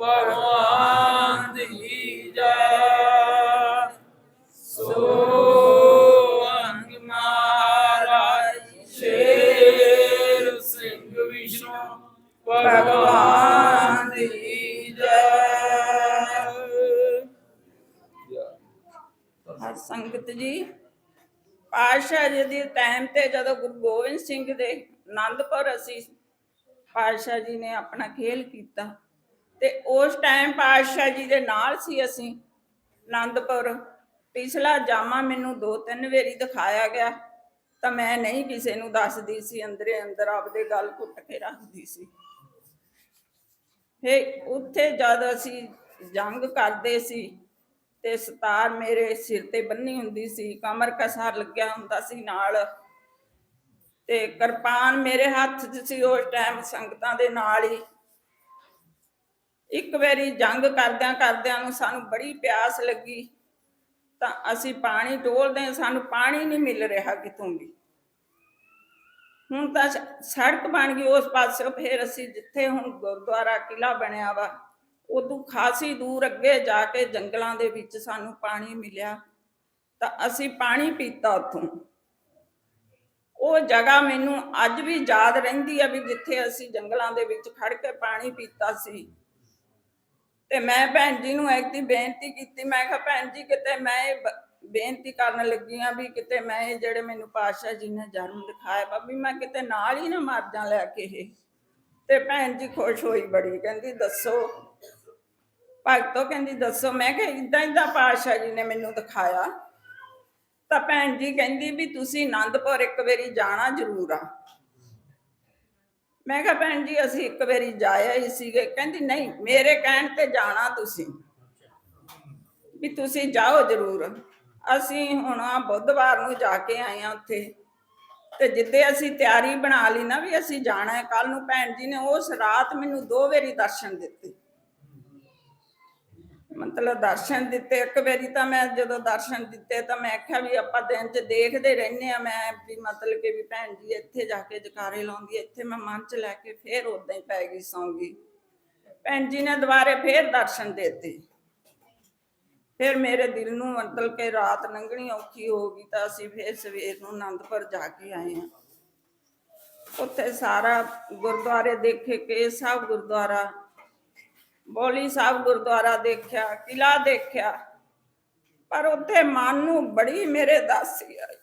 ਭਗਵਾਨ ਦੀ ਜੈ। ਸੋ ਅੰਗ ਮਹਾਰਾਜ, ਸ਼ੇਰ ਸਿੰਘ ਵਿਸ਼ਨੂੰ, ਭਗਵਾਨ ਦੀ ਜੈ। ਸੰਗਤ ਜੀ, ਪਾਤਸ਼ਾਹ ਜੀ ਦੇ ਟਾਈਮ ਤੇ ਜਦੋਂ ਗੁਰੂ ਗੋਬਿੰਦ ਸਿੰਘ ਦੇ ਆਨੰਦਪੁਰ ਅਸੀਂ ਪਾਤਸ਼ਾਹ ਜੀ ਨੇ ਆਪਣਾ ਖੇਲ ਕੀਤਾ ਤੇ ਉਸ ਟਾਈਮ ਪਾਤਸ਼ਾਹ ਜੀ ਦੇ ਨਾਲ ਸੀ ਅਸੀਂ ਆਨੰਦਪੁਰ ਪਿਛਲਾ ਜਾਮਾ ਮੈਨੂੰ ਦੋ ਤਿੰਨ ਵਾਰੀ ਦਿਖਾਇਆ ਗਿਆ, ਤਾਂ ਮੈਂ ਨਹੀਂ ਕਿਸੇ ਨੂੰ ਦੱਸਦੀ ਸੀ, ਅੰਦਰੇ ਅੰਦਰ ਆਪਦੇ ਗੱਲ ਘੁੱਟ ਕੇ ਰੱਖਦੀ ਸੀ। ਫੇ ਉੱਥੇ ਜਦ ਅਸੀਂ ਜੰਗ ਕਰਦੇ ਸੀ, ਤੇ ਸਤਾਰ ਮੇਰੇ ਸਿਰ ਤੇ ਬੰਨੀ ਹੁੰਦੀ ਸੀ, ਕਮਰ ਕਸਾਰ ਲੱਗਿਆ ਹੁੰਦਾ ਸੀ ਨਾਲ, ਤੇ ਕਿਰਪਾਨ ਮੇਰੇ ਹੱਥ 'ਚ ਸੀ ਉਸ ਟਾਈਮ ਸੰਗਤਾਂ ਦੇ ਨਾਲ ਹੀ। ਇੱਕ ਵਾਰੀ ਜੰਗ ਕਰਦਿਆਂ ਕਰਦਿਆਂ ਨੂੰ ਸਾਨੂੰ ਬੜੀ ਪਿਆਸ ਲੱਗੀ। ਤਾਂ ਅਸੀਂ ਪਾਣੀ ਡੋਲਦੇ ਹਾਂ, ਸਾਨੂੰ ਪਾਣੀ ਨਹੀਂ ਮਿਲ ਰਿਹਾ ਕਿਤੋਂ ਵੀ। ਹੁਣ ਤਾਂ ਸੜਕ ਬਣ ਗਈ ਉਸ ਪਾਸੇ ਫਿਰ ਅਸੀਂ ਜਿੱਥੇ ਹੁਣ ਗੁਰਦੁਆਰਾ ਕਿਲਾ ਬਣਿਆ ਵਾ ਉਦੋਂ ਖਾਸੀ ਦੂਰ ਅੱਗੇ ਜਾ ਕੇ ਜੰਗਲਾਂ ਦੇ ਵਿੱਚ ਸਾਨੂੰ ਪਾਣੀ ਮਿਲਿਆ। ਤਾਂ ਅਸੀਂ ਪਾਣੀ ਪੀਤਾ ਉੱਥੋਂ। ਉਹ ਜਗ੍ਹਾ ਮੈਨੂੰ ਅੱਜ ਵੀ ਯਾਦ ਰਹਿੰਦੀ ਆ ਵੀ ਜਿੱਥੇ ਅਸੀਂ ਜੰਗਲਾਂ ਦੇ ਵਿੱਚ ਖੜ ਕੇ ਪਾਣੀ ਪੀਤਾ ਸੀ। ਤੇ ਮੈਂ ਭੈਣ ਜੀ ਨੂੰ ਇੱਕ ਬੇਨਤੀ ਕੀਤੀ, ਮੈਂ ਕਿਹਾ ਭੈਣ ਜੀ ਕਿਤੇ ਮੈਂ ਇਹ ਬ- ਬੇਨਤੀ ਕਰਨ ਲੱਗੀ ਆ ਵੀ ਕਿਤੇ ਮੈਂ ਇਹ ਜਿਹੜੇ ਮੈਨੂੰ ਪਾਤਸ਼ਾਹ ਜੀ ਨੇ ਜਨਮ ਦਿਖਾਇਆ ਵਾ ਵੀ ਮੈਂ ਕਿਤੇ ਨਾਲ ਹੀ ਨਾ ਮਰ ਜਾ ਲੈ ਕੇ ਇਹ। ਤੇ ਭੈਣ ਜੀ ਖੁਸ਼ ਹੋਈ ਬੜੀ, ਕਹਿੰਦੀ ਦੱਸੋ। ਭਗਤੋ ਕਹਿੰਦੀ ਦੱਸੋ, ਮੈਂ ਕਿਹਾ ਇਦਾਂ ਇਦਾਂ ਪਾਤਸ਼ਾਹ ਜੀ ਨੇ ਮੈਨੂੰ ਦਿਖਾਇਆ। ਤਾਂ ਭੈਣ ਜੀ ਕਹਿੰਦੀ ਵੀ ਤੁਸੀਂ ਆਨੰਦਪੁਰ ਇੱਕ ਵਾਰੀ ਜਾਣਾ ਜ਼ਰੂਰ ਆ। ਮੈਂ ਕਿਹਾ, ਭੈਣ ਜੀ, ਅਸੀਂ ਇੱਕ ਵਾਰੀ ਜਾਇਆ ਹੀ ਸੀਗੇ। ਕਹਿੰਦੀ, ਨਹੀਂ, ਮੇਰੇ ਕਹਿਣ ਤੇ ਜਾਣਾ ਤੁਸੀਂ। ਵੀ ਤੁਸੀਂ ਜਾਓ ਜ਼ਰੂਰ। ਅਸੀਂ ਹੁਣ ਆਹ ਬੁੱਧਵਾਰ ਨੂੰ ਜਾ ਕੇ ਆਏ ਆ ਉੱਥੇ। ਤੇ ਜਿੱਦੇ ਅਸੀਂ ਤਿਆਰੀ ਬਣਾ ਲਈ ਨਾ ਵੀ ਅਸੀਂ ਜਾਣਾ ਹੈ ਕੱਲ ਨੂੰ ਭੈਣ ਜੀ ਨੇ ਉਸ ਰਾਤ ਮੈਨੂੰ ਦੋ ਵਾਰੀ ਦਰਸ਼ਨ ਦਿੱਤੇ। ਮਤਲਬ ਦਰਸ਼ਨ ਦਿੱਤੇ। ਇੱਕ ਵਾਰੀ ਤਾਂ ਮੈਂ ਜਦੋਂ ਦਰਸ਼ਨ ਦਿੱਤੇ ਤਾਂ ਮੈਂ ਆਖਿਆ ਵੀ ਆਪਾਂ ਦਿਨ 'ਚ ਦੇਖਦੇ ਰਹਿੰਦੇ ਆ ਮੈਂ ਵੀ ਮਤਲਬ ਕਿ ਵੀ ਭੈਣ ਜੀ ਇੱਥੇ ਜਾ ਕੇ ਜਕਾਰੇ ਲਾਉਂਦੀ ਆ, ਇੱਥੇ ਮੈਂ ਮਨ 'ਚ ਲੈ ਕੇ ਫੇਰ ਉਦਾਂ ਹੀ ਪੈ ਗਈ ਸੌਂਗੀ। ਭੈਣ ਜੀ ਨੇ ਦੁਬਾਰੇ ਫੇਰ ਦਰਸ਼ਨ ਦਿੱਤੇ। ਫਿਰ ਮੇਰੇ ਦਿਲ ਨੂੰ ਮਤਲਬ ਕਿ ਰਾਤ ਲੰਘਣੀ ਔਖੀ ਹੋ ਗਈ ਤਾਂ ਅਸੀਂ ਫੇਰ ਸਵੇਰ ਨੂੰ ਆਨੰਦਪੁਰ ਜਾ ਕੇ ਆਏ ਆ ਉੱਥੇ ਸਾਰਾ ਗੁਰਦੁਆਰੇ ਦੇਖੇ ਕੇ ਸਭ ਗੁਰਦੁਆਰਾ ਬੋਲੀ ਸਾਹਿਬ ਗੁਰਦੁਆਰਾ ਦੇਖਿਆ ਕਿਲਾ ਦੇਖਿਆ। ਪਰ ਉੱਥੇ ਮਨ ਨੂੰ ਬੜੀ ਮੇਰੇ ਦਾਸੀ ਆਈ।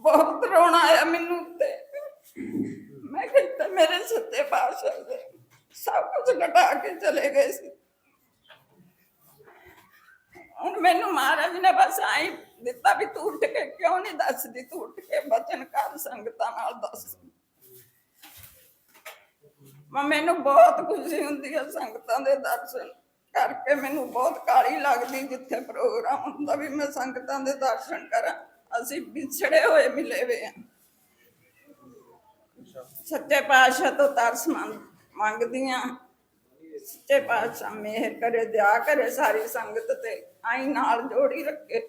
ਬਹੁਤ ਰੋਣਾ ਆਇਆ ਮੈਨੂੰ ਤੇ ਮੈਂ ਕਿਹਾ ਮੇਰੇ ਸੱਤੇ ਪਾਤਸ਼ਾਹ ਦੇ ਸਭ ਕੁਝ ਘਟਾ ਕੇ ਚਲੇ ਗਏ ਸੀ। ਹੁਣ ਮੈਨੂੰ ਮਹਾਰਾਜ ਨੇ ਬਸ ਆਈ ਦਿੱਤਾ ਵੀ ਤੂੰ ਉੱਠ ਕੇ ਕਿਉਂ ਨਹੀਂ ਦੱਸਦੀ? ਤੂੰ ਉੱਠ ਕੇ ਬਚਨ ਕਰ ਸੰਗਤਾਂ ਨਾਲ ਦੱਸ। ਮੈਨੂੰ ਬਹੁਤ ਖੁਸ਼ੀ ਹੁੰਦੀ ਹੈ ਸੰਗਤਾਂ ਦੇ ਦਰਸ਼ਨ ਕਰਕੇ। ਮੈਨੂੰ ਬਹੁਤ ਕਾਲੀ ਲੱਗਦੀ ਜਿੱਥੇ ਪ੍ਰੋਗਰਾਮ ਹੁੰਦਾ ਵੀ ਮੈਂ ਸੰਗਤਾਂ ਦੇ ਦਰਸ਼ਨ ਕਰਾਂ। ਅਸੀਂ ਵਿਛੜੇ ਹੋਏ ਮਿਲੇ ਵੇ ਆ। ਸੱਚੇ ਪਾਤਸ਼ਾਹ ਤੋਂ ਤਰਸ ਮੰਗ- ਮੰਗਦੀਆਂ ਸੱਚੇ ਪਾਤਸ਼ਾਹ ਮਿਹਰ ਕਰੇ ਦਿਆ ਕਰੇ ਸਾਰੀ ਸੰਗਤ ਤੇ। ਆਈ ਨਾਲ ਜੋੜੀ ਰੱਖੇ।